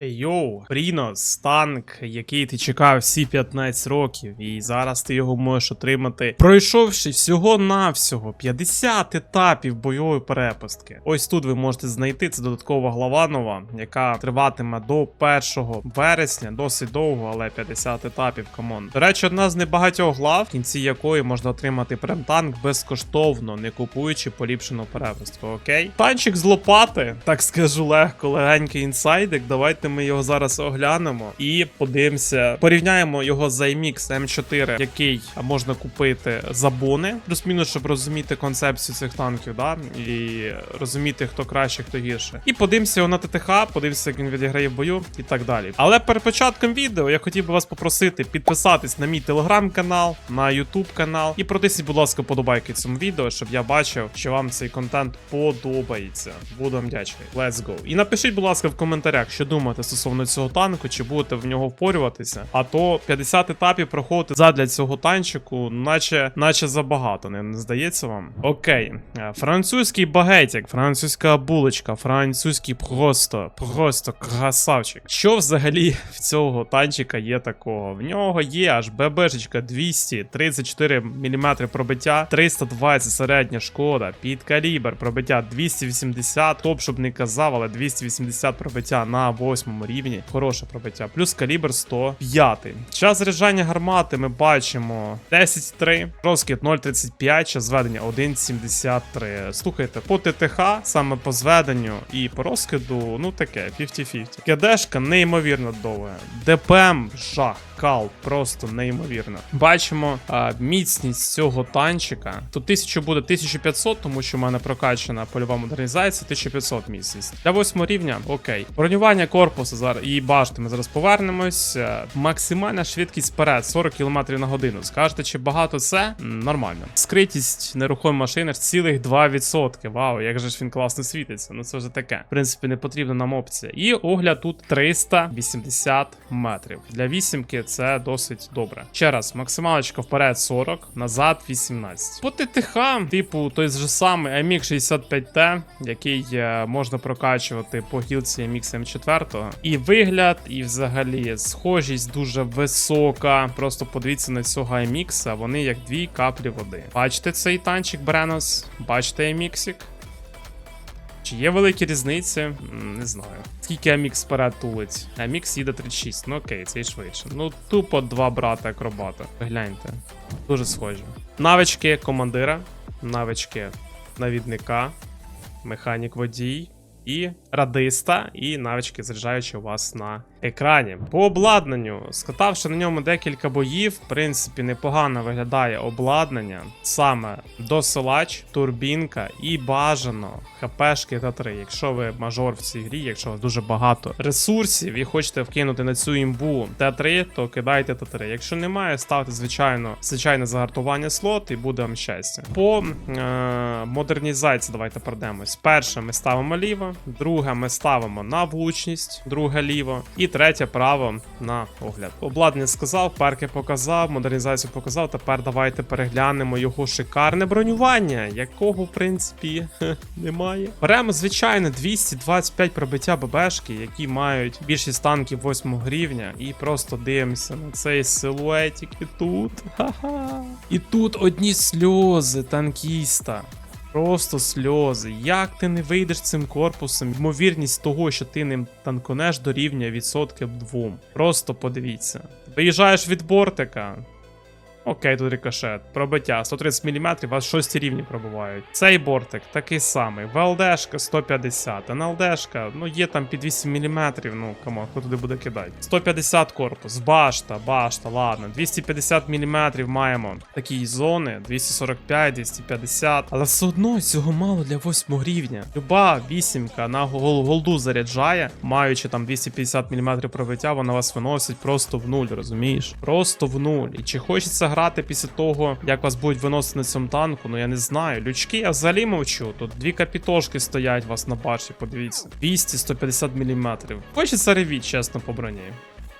Йоу, Прінос, танк, який ти чекав всі 15 років, і зараз ти його можеш отримати, пройшовши всього-навсього 50 етапів бойової перепустки. Ось тут ви можете знайти це додаткова глава нова, яка триватиме до 1 вересня, досить довго, але 50 етапів, камон. До речі, одна з небагатьох глав, в кінці якої можна отримати прем танк безкоштовно, не купуючи поліпшену перепустку, окей? Танчик з лопати, так скажу легко, легенький інсайдик. Давайте ми його зараз оглянемо і подивимося. Порівняємо його з IMX M4, який можна купити за бони, плюс-мінус, щоб розуміти концепцію цих танків, да? і розуміти, хто краще, хто гірше. І подивимося його на ТТХ, подивимося, як він відіграє в бою і так далі. Але перед початком відео я хотів би вас попросити підписатись на мій телеграм-канал, на ютуб канал і протисніть, будь ласка, подобайки цьому відео, щоб я бачив, що вам цей контент подобається. Буду вам вдячний. Let's go. І напишіть, будь ласка, в коментарях, що думаєте стосовно цього танку, чи будете в нього впорюватися. А то 50 етапів проходити задля цього танчику, наче, наче забагато, не, не здається вам? Окей. Е, Французький багетик, французька булочка, французький просто, просто красавчик. Що взагалі в цього танчика є такого? В нього є аж ББшечка 234 мм пробиття, 320 середня шкода, під калібр пробиття 280, топ, щоб не казав, але 280 пробиття на 8 рівні. Хороше пробиття. Плюс калібр 105. Час заряджання гармати ми бачимо 10.3, розкид 0.35, час зведення 1.73. Слухайте, по ТТХ, саме по зведенню і по розкиду, ну таке, 50-50. КДшка неймовірно довга. ДПМ жах. Кал просто неймовірно. Бачимо а, міцність цього танчика. Тут 1000 буде 1500, тому що в мене прокачана польова модернізація, 1500 міцність. Для 8 рівня, окей. Бронювання корпусу зараз і башти ми зараз повернемось. Е, Максимальна швидкість вперед 40 км на годину. Скажете, чи багато це? Нормально. Скритість нерухомої машини цілих 2%. Вау, як же ж він класно світиться. Ну це вже таке. В принципі, не потрібна нам опція. І огляд тут 380 метрів. Для вісімки це досить добре. Ще раз, максималочка вперед 40, назад 18. По ТТХ, типу, той же самий MX 65T, який е, можна прокачувати по гілці MX M4. І вигляд, і взагалі схожість дуже висока. Просто подивіться на цього MX, вони як дві каплі води. Бачите цей танчик Бренос? Бачите MX-ік? Чи є великі різниці? Не знаю. Скільки Амікс вперед тулить? Амікс їде 36. Ну окей, це і швидше. Ну, тупо два брата акробата. Гляньте. Дуже схожі. Навички командира, навички навідника, механік водій і радиста, і навички заряджаючі у вас на екрані. По обладнанню, скатавши на ньому декілька боїв, в принципі, непогано виглядає обладнання. Саме досилач, турбінка і бажано хпшки та 3. Якщо ви мажор в цій грі, якщо у вас дуже багато ресурсів і хочете вкинути на цю імбу Т3, то кидайте Т3. Якщо немає, ставте звичайно звичайне загартування слот і буде вам щастя. По е- модернізації давайте пройдемось. Перше ми ставимо ліво, друге ми ставимо на влучність, друге ліво, і третє право на огляд. Обладнання сказав, перки показав, модернізацію показав. Тепер давайте переглянемо його шикарне бронювання, якого в принципі немає. Беремо звичайно 225 пробиття ББшки, які мають більшість танків 8 рівня, і просто дивимося на цей силуетик і тут. Ха-ха. І тут одні сльози танкіста. Просто сльози. Як ти не вийдеш цим корпусом? Ймовірність того, що ти ним танконеш до рівня відсотків двом. Просто подивіться. Виїжджаєш від бортика. Окей, тут рикошет. Пробиття 130 мм, вас 6 рівні пробувають. Цей бортик такий самий. ВЛДшка 150, НЛДшка, ну є там під 8 мм, ну камон, хто туди буде кидати. 150 корпус, башта, башта, ладно. 250 мм маємо такі зони, 245, 250. Але все одно цього мало для 8 рівня. Люба вісімка на гол голду заряджає, маючи там 250 мм пробиття, вона вас виносить просто в нуль, розумієш? Просто в нуль. І чи хочеться грати після того, як вас будуть виносити на цьому танку, ну я не знаю. Лючки, я взагалі мовчу. Тут дві капітошки стоять вас на баші, подивіться. 200-150 мм. Хочеться ревіть, чесно, по броні.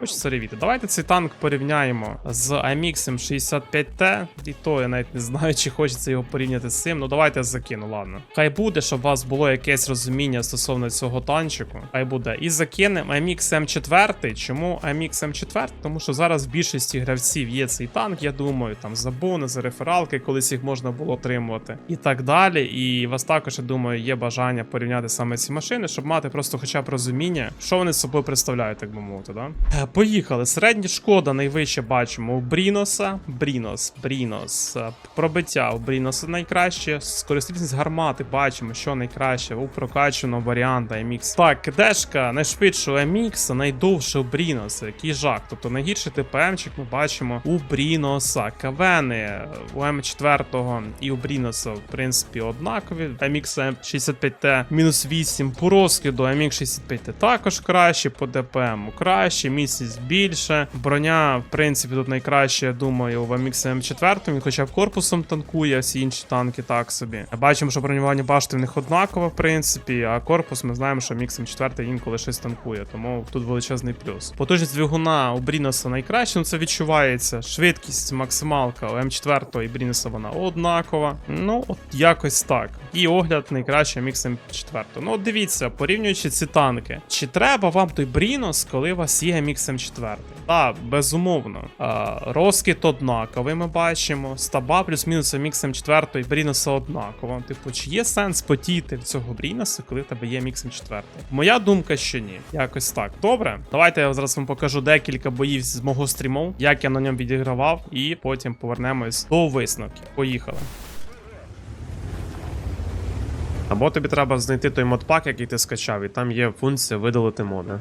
Хочеться ревіти. Давайте цей танк порівняємо з AMX 65T. І то я навіть не знаю, чи хочеться його порівняти з цим. Ну давайте закину, ладно. Хай буде, щоб у вас було якесь розуміння стосовно цього танчику. Хай буде. І закинемо AMX M4. Чому AMX M4? Тому що зараз в більшості гравців є цей танк, я думаю, там за бонуси, рефералки, колись їх можна було отримувати. І так далі. І вас також, я думаю, є бажання порівняти саме ці машини, щоб мати просто хоча б розуміння, що вони з собою представляють, так би мовити, да? Поїхали. Середня шкода найвище бачимо у Бріноса. Брінос, Брінос. Пробиття у Бріноса найкраще. Скоростільність гармати бачимо, що найкраще у прокачаного варіанта MX. Так, кдешка найшвидше у MX, найдовше у Бріноса. Який жах. Тобто найгірший ТПМчик ми бачимо у Бріноса. Кавени у М4 і у Бріноса, в принципі, однакові. MX 65T мінус 8 по розкиду, MX 65T також краще, по ДПМ краще, міцність більше. Броня, в принципі, тут найкраще, я думаю, в MX M4, він хоча б корпусом танкує, всі інші танки так собі. Бачимо, що бронювання башти в них однакове, в принципі, а корпус ми знаємо, що MX M4 інколи щось танкує, тому тут величезний плюс. Потужність двигуна у Бріноса найкраще, ну це відчувається. Швидкість максималка у М4 і Бріноса вона однакова. Ну, от якось так. І огляд найкраще MX M4. Ну, от дивіться, порівнюючи ці танки, чи треба вам той Брінос, коли у вас є MX M4? Так, безумовно. А, розкид однаковий, ми бачимо. Стаба плюс-мінус MX M4 і Бріноса однаково. Типу, чи є сенс потіти в цього Бріноса, коли в тебе є MX M4? Моя думка, що ні. Якось так. Добре. Давайте я зараз вам покажу декілька боїв з мого стріму, як я на ньому відігравав, і потім повернемось до висновків. Поїхали. Або тобі треба знайти той модпак, який ти скачав, і там є функція видалити моди.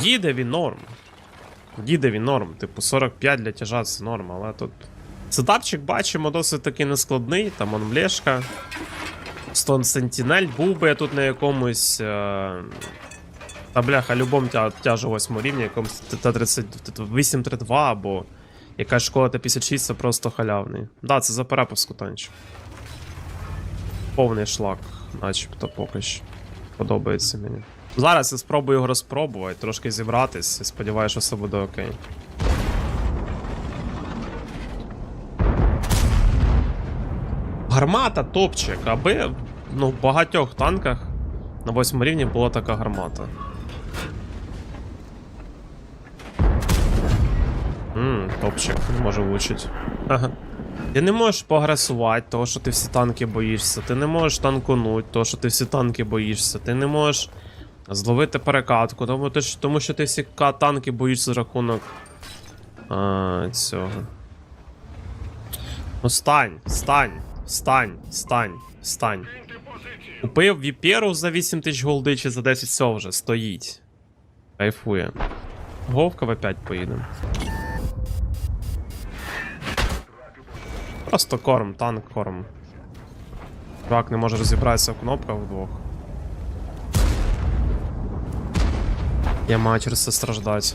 Їде він норм. Їде він норм. Типу 45 для тяжа це норм, але тут. Сетапчик бачимо досить таки нескладний, там он млешка. Стон Сентінель був би я тут на якомусь. Е... Та бляха, любому тя... тяжу 8 рівня, якомусь Т-30 832 або якась школа Т-56 це просто халявний. Да, це за перепуску танчик. Повний шлак, начебто поки що. Подобається мені. Зараз я спробую його розпробувати, трошки зібратись сподіваюся, що все буде окей. Гармата топчик, аби ну, в багатьох танках на 8 рівні була така гармата. Ммм, топчик, може влучить. Ага. Ти не можеш поагресувати, того, що ти всі танки боїшся. Ти не можеш танкунуть, того, що ти всі танки боїшся. Ти не можеш зловити перекатку, тому, тому що ти всі танки боїшся за рахунок а, цього. Ну стань, стань, стань, стань, стань. Купив Віперу за 8 тисяч голди чи за 10 все вже стоїть. Кайфує. Говка в 5 поїдемо. Просто корм, танк корм. Чувак не може розібратися в кнопках вдвох. Я маю через це страждати.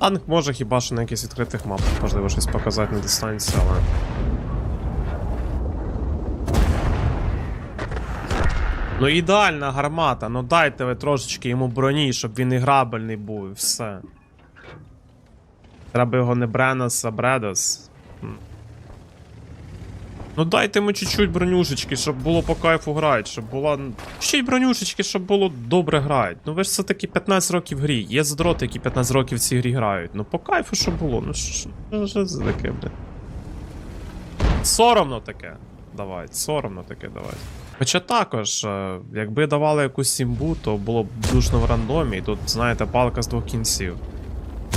Танк може хіба що на якихось відкритих мапах, можливо, щось показати на дистанції, але. Ну ідеальна гармата, ну дайте ви трошечки йому броні, щоб він іграбельний був і все. Треба його не Бренос, а Бредос. Ну дайте йому чуть-чуть бронюшечки, щоб було по кайфу грати, щоб була. Ще й бронюшечки, щоб було добре грати. Ну ви ж все таки 15 років грі. Є задроти, які 15 років в цій грі грають. Ну по кайфу, щоб було. Ну що що- що це таке, бля? Соромно таке. Давай, соромно таке давай. Хоча також, е, якби давали якусь сімбу, то було б душно в рандомі, і тут, знаєте, палка з двох кінців.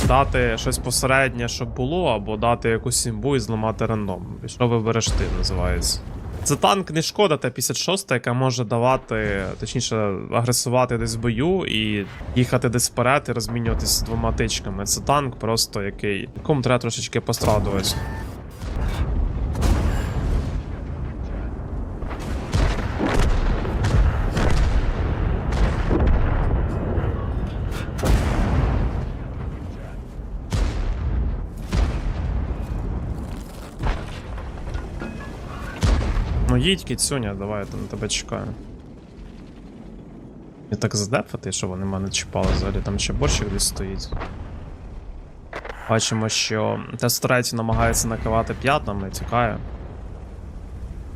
Дати щось посереднє, щоб було, або дати якусь сімбу і зламати рандом. Що вибереш ти, називається. Це танк не шкода Т-56, яка може давати, точніше, агресувати десь в бою і їхати десь вперед і розмінюватися двома тичками. Це танк просто який. Якому треба трошечки пострадувати. Їдь, кіцюня, давай, я там на тебе чекаю. І так задефати, що вони мене чіпали взагалі, там ще борщик десь стоїть. Бачимо, що Тест-3 намагається накивати п'ятнами, тікає.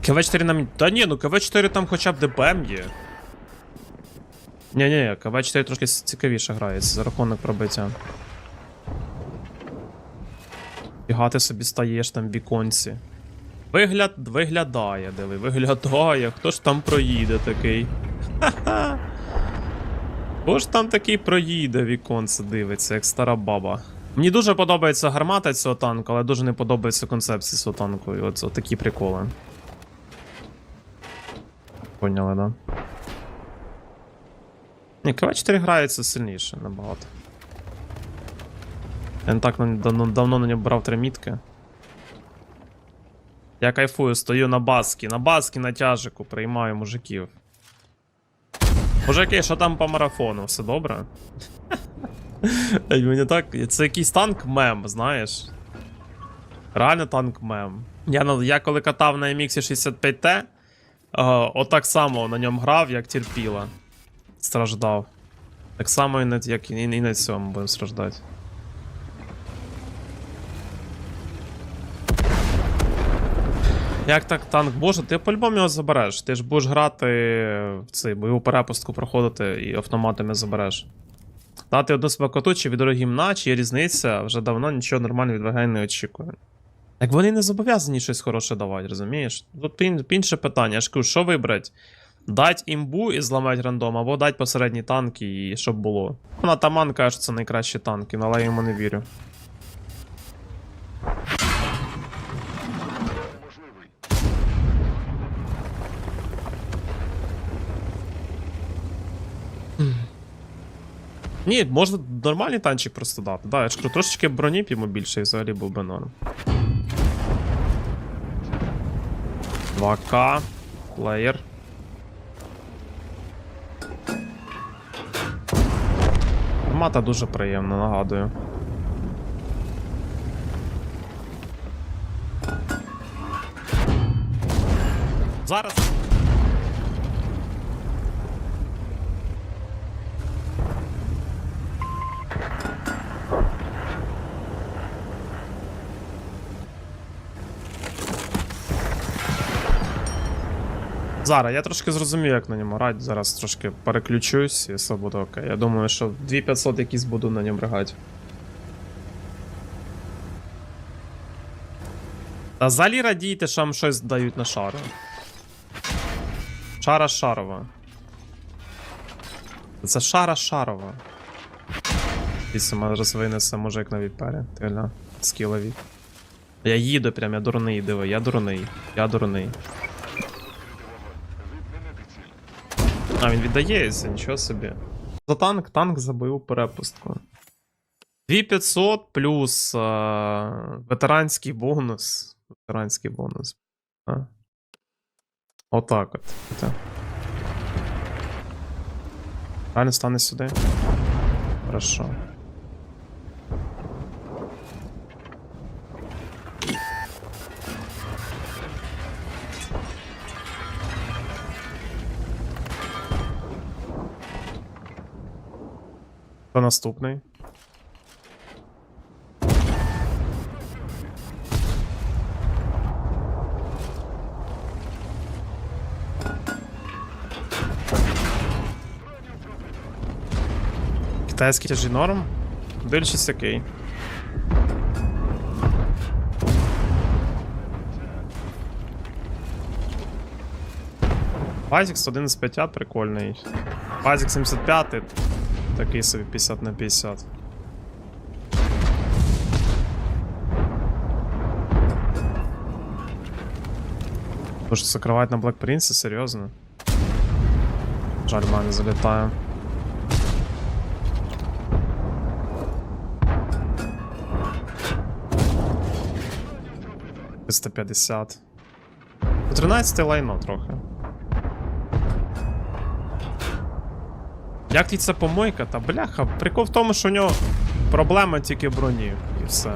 КВ-4 нам. Та ні, ну КВ-4 там хоча б ДПМ є. Ні-ні, КВ-4 трошки цікавіше грається за рахунок пробиття. Бігати собі стаєш там в віконці. Вигляд виглядає, диви, виглядає. Хто ж там проїде такий? Ха-ха. Хто ж там такий проїде віконце дивиться, як стара баба. Мені дуже подобається гармата цього танку, але дуже не подобається концепція цього танку. І от, от такі приколи. Поняли, да? Ні, КВ-4 грається сильніше набагато. Я не так давно, на нього брав три мітки. Я кайфую, стою на баскі, на баскі на тяжику, приймаю мужиків. Мужики, що там по марафону? Все добре? Мені так. Це якийсь танк мем, знаєш. Реально танк мем. Я, я коли катав на MX 65T, е, отак само на ньому грав, як терпіла. Страждав. Так само і на, як, і, і на цьому будемо страждати. Як так танк боже, ти по-любому його забереш. Ти ж будеш грати в цей бойову перепустку проходити і автоматами забереш. Дати одну смакоту чи від дорогим на, чи є різниця, вже давно нічого нормально від ВГ не очікує. Так вони не зобов'язані щось хороше давати, розумієш? Тут інше питання, я ж кажу, що вибрати? Дать імбу і зламати рандом, або дать посередні танки і щоб було. Вона Таман каже, що це найкращі танки, але я йому не вірю. Ні, можна нормальний танчик просто дати. Да, я ж кажу, трошечки броні б йому більше і взагалі був би норм. 2К. Плеєр. Мата дуже приємна, нагадую. Зараз. Зараз, я трошки зрозумів, як на ньому грати. Зараз трошки переключусь і все буде окей. Я думаю, що 2500 якісь буду на ньому грати. Та взагалі радійте, що вам щось дають на шару. Шара Шарова. Це Шара Шарова. Після розвинеться мужик на віпері. Ти гля, скілові. Я їду прям, я дурний, диви, я дурний. Я дурний. А, він віддається, нічого собі. За танк, танк забив перепустку. 2500 плюс а, ветеранський бонус. Ветеранський бонус. А. Отак от. Реально стане сюди. Хорошо. Хто наступний? Китайський тяжі норм. Дивлячись який. Базік 115 прикольний. Базік 75 такий собі 50 на 50. Може закривати на Black Prince, серйозно? Жаль, в мене залітає. Триста 150. 13 лайно трохи. Як ти це помойка? Та бляха, прикол в тому, що у нього проблема тільки в броні. І все.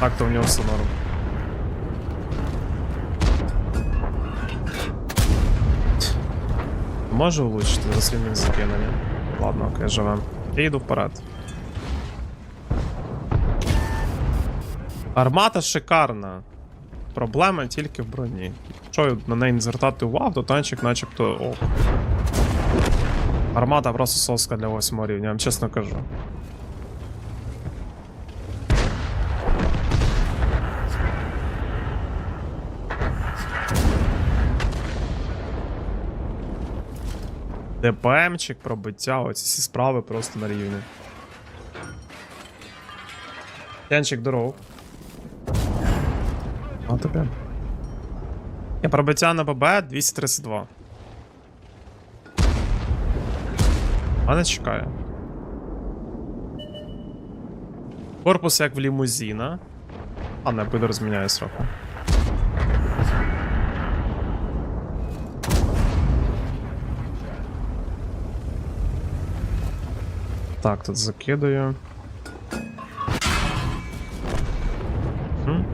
Так то в нього все норм. Можу влучити за свійним закиненням. Ладно, окей, живем. Я йду вперед. Армата шикарна. Проблема тільки в броні. Якщо на неї не звертати увагу, то танчик начебто ок. Армата просто соска для 8 рівня, я вам чесно кажу. ДПМчик, пробиття, оці всі справи просто на рівні. Янчик дорог. А тобі. Я пробиття на ББ 232. Мене чекає. Корпус як в лімузіна. А не, піду розміняю сроку. Так, тут закидаю. М?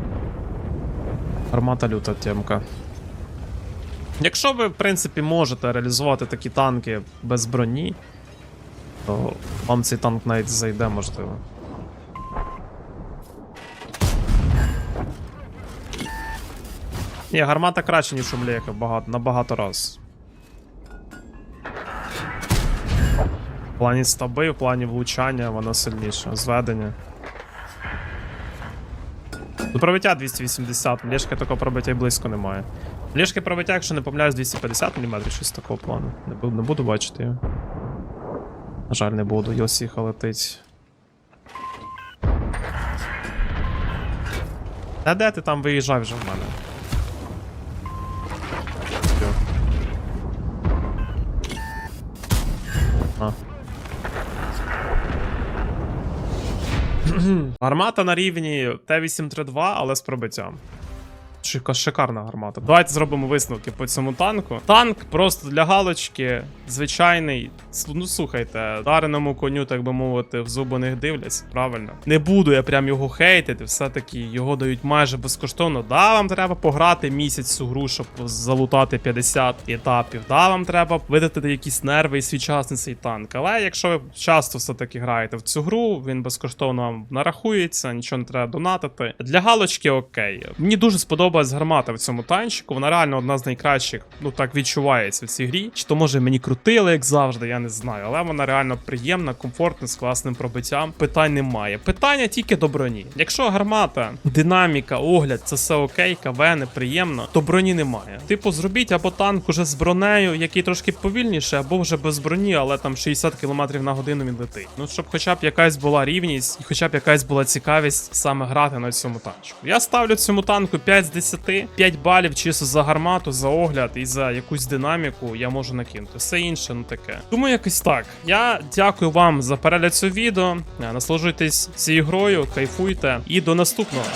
Армата люта темка. Якщо ви, в принципі, можете реалізувати такі танки без броні, то вам цей танк навіть зайде, можливо. Ні, гармата краще, ніж у Млєка, багато, набагато раз. В плані стаби, в плані влучання вона сильніша. Зведення. Тут пробиття 280, млішки такого пробиття й близько немає. Млішки пробиття, якщо не помиляюсь, 250 мм, щось такого плану. Не буду, не буду бачити його. Жаль, не буду, Йосіха летить. Та де ти там виїжджай вже в мене? А. Гармата на рівні Т-832, але з пробиттям. Шика- Шикарна гармата. Давайте зробимо висновки по цьому танку. Танк просто для галочки, звичайний. Ну слухайте, дареному коню, так би мовити, в зуби не дивляться, правильно. Не буду я прям його хейтити, все-таки його дають майже безкоштовно. Да, вам треба пограти місяць цю гру, щоб залутати 50 етапів. Да, вам треба видати якісь нерви і свій час на цей танк. Але якщо ви часто все-таки граєте в цю гру, він безкоштовно вам нарахується, нічого не треба донатити. Для галочки окей. Мені дуже сподобалась гармата в цьому танчику. Вона реально одна з найкращих, ну так відчувається в цій грі. Чи то може мені крутили, як завжди, я не знаю. Але вона реально приємна, комфортна, з класним пробиттям. Питань немає. Питання тільки до броні. Якщо гармата, динаміка, огляд, це все окей, КВ неприємно, то броні немає. Типу, зробіть або танк уже з бронею, який трошки повільніше, або вже без броні, але там 60 км на годину він летить. Ну щоб хоча б якась була рівність, і хоча б якась була цікавість саме грати на цьому танчику. Я ставлю цьому танку 5 з 10, 5 балів чисто за гармату, за огляд і за якусь динаміку я можу накинути. Все інше, ну таке. Тому якось так. Я дякую вам за перегляд цього відео. Е, цією грою, кайфуйте і до наступного.